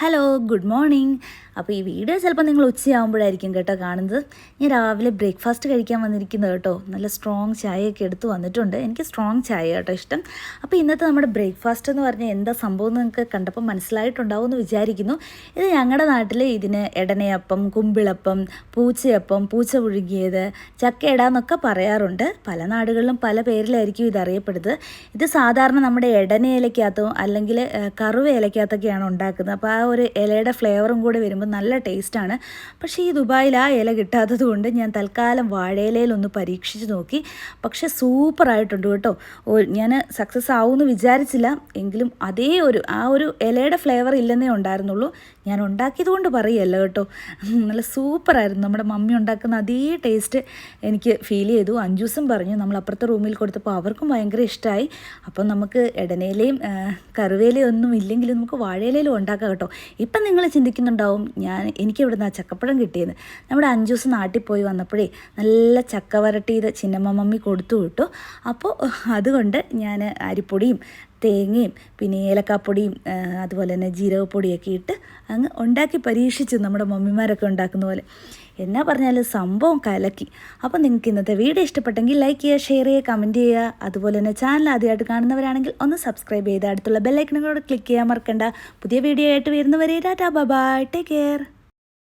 Hello good morning അപ്പോൾ ഈ video ചിലപ്പോൾ നിങ്ങൾ ഉച്ചയാകുമ്പോഴായിരിക്കും കേട്ടോ കാണുന്നത്. ഞാൻ രാവിലെ ബ്രേക്ക്ഫാസ്റ്റ് കഴിക്കാൻ വന്നിരിക്കുന്നത് കേട്ടോ. നല്ല സ്ട്രോങ് ചായയൊക്കെ എടുത്ത് വന്നിട്ടുണ്ട്. എനിക്ക് സ്ട്രോങ് ചായ കേട്ടോ ഇഷ്ടം. അപ്പോൾ ഇന്നത്തെ നമ്മുടെ ബ്രേക്ക്ഫാസ്റ്റ് എന്ന് പറഞ്ഞാൽ എന്താ സംഭവം എന്ന് നിങ്ങൾക്ക് കണ്ടപ്പോൾ മനസ്സിലായിട്ടുണ്ടാവും എന്ന് വിചാരിക്കുന്നു. ഇത് ഞങ്ങളുടെ നാട്ടിൽ ഇതിന് എടനയപ്പം കുമ്പിളപ്പം പൂച്ചയപ്പം പൂച്ച പുഴുകിയത് ചക്കയിട പറയാറുണ്ട്. പല നാടുകളിലും പല പേരിലായിരിക്കും ഇതറിയപ്പെടുന്നത് ഇത് സാധാരണ നമ്മുടെ എടനയിലക്കകത്തോ അല്ലെങ്കിൽ കറുവ ഇലക്കകത്തൊക്കെയാണ് ഉണ്ടാക്കുന്നത്. അപ്പോൾ ആ ഒരു ഇലയുടെ ഫ്ലേവറും കൂടെ വരുമ്പോൾ നല്ല ടേസ്റ്റാണ്. പക്ഷേ ഈ ദുബായിൽ ആ ഇല കിട്ടാത്തത് കൊണ്ട് ഞാൻ തൽക്കാലം വാഴയിലയിലൊന്ന് പരീക്ഷിച്ച് നോക്കി. പക്ഷേ സൂപ്പറായിട്ടുണ്ട് കേട്ടോ. ഞാൻ സക്സസ് ആവുമെന്ന് വിചാരിച്ചില്ല. എങ്കിലും അതേ ഒരു ആ ഒരു ഇലയുടെ ഫ്ലേവർ ഇല്ലെന്നേ ഉണ്ടായിരുന്നുള്ളൂ. ഞാൻ ഉണ്ടാക്കിയത് കൊണ്ട് പറയല്ല കേട്ടോ. നല്ല സൂപ്പറായിരുന്നു. നമ്മുടെ മമ്മി ഉണ്ടാക്കുന്ന അതേ ടേസ്റ്റ് എനിക്ക് ഫീൽ ചെയ്തു. അഞ്ചൂസും പറഞ്ഞു നമ്മൾ അപ്പുറത്തെ റൂമിൽ കൊടുത്തപ്പോൾ അവർക്കും ഭയങ്കര ഇഷ്ടമായി. അപ്പം നമുക്ക് ഇടനയിലയും കറിവേലയും ഒന്നും ഇല്ലെങ്കിലും നമുക്ക് വാഴയിലയിലും ഉണ്ടാക്കാം കേട്ടോ. ഇപ്പം നിങ്ങൾ ചിന്തിക്കുന്നുണ്ടാവും ഞാൻ എനിക്ക് ഇവിടുന്ന് ആ ചക്കപ്പഴം കിട്ടിയത്. നമ്മുടെ അഞ്ചൂസ് നാട്ടിൽ പോയി വന്നപ്പോഴേ നല്ല ചക്ക വരട്ടിയത് ചിന്നമ്മ മമ്മി കൊടുത്തു വിട്ടു. അപ്പോൾ അതുകൊണ്ട് ഞാൻ അരിപ്പൊടിയും തേങ്ങയും പിന്നെ ഏലക്കാപ്പൊടിയും അതുപോലെ തന്നെ ജീരകപ്പൊടിയൊക്കെ ഇട്ട് അങ്ങ് ഉണ്ടാക്കി പരീക്ഷിച്ചു നമ്മുടെ മമ്മിമാരൊക്കെ ഉണ്ടാക്കുന്ന പോലെ. എന്നാ പറഞ്ഞാലും സംഭവം കലക്കി. അപ്പോൾ നിങ്ങൾക്ക് ഇന്നത്തെ വീഡിയോ ഇഷ്ടപ്പെട്ടെങ്കിൽ ലൈക്ക് ചെയ്യുക ഷെയർ ചെയ്യുക കമന്റ് ചെയ്യുക. അതുപോലെ തന്നെ ചാനൽ ആദ്യമായിട്ട് കാണുന്നവരാണെങ്കിൽ ഒന്ന് സബ്സ്ക്രൈബ് ചെയ്ത് അടുത്തുള്ള ബെല്ലൈക്കണുകളോട് ക്ലിക്ക് ചെയ്യാൻ മറക്കണ്ട. പുതിയ വീഡിയോ ആയിട്ട് വരുന്നവരെ ടാറ്റാ ബൈ ടേക്ക് കെയർ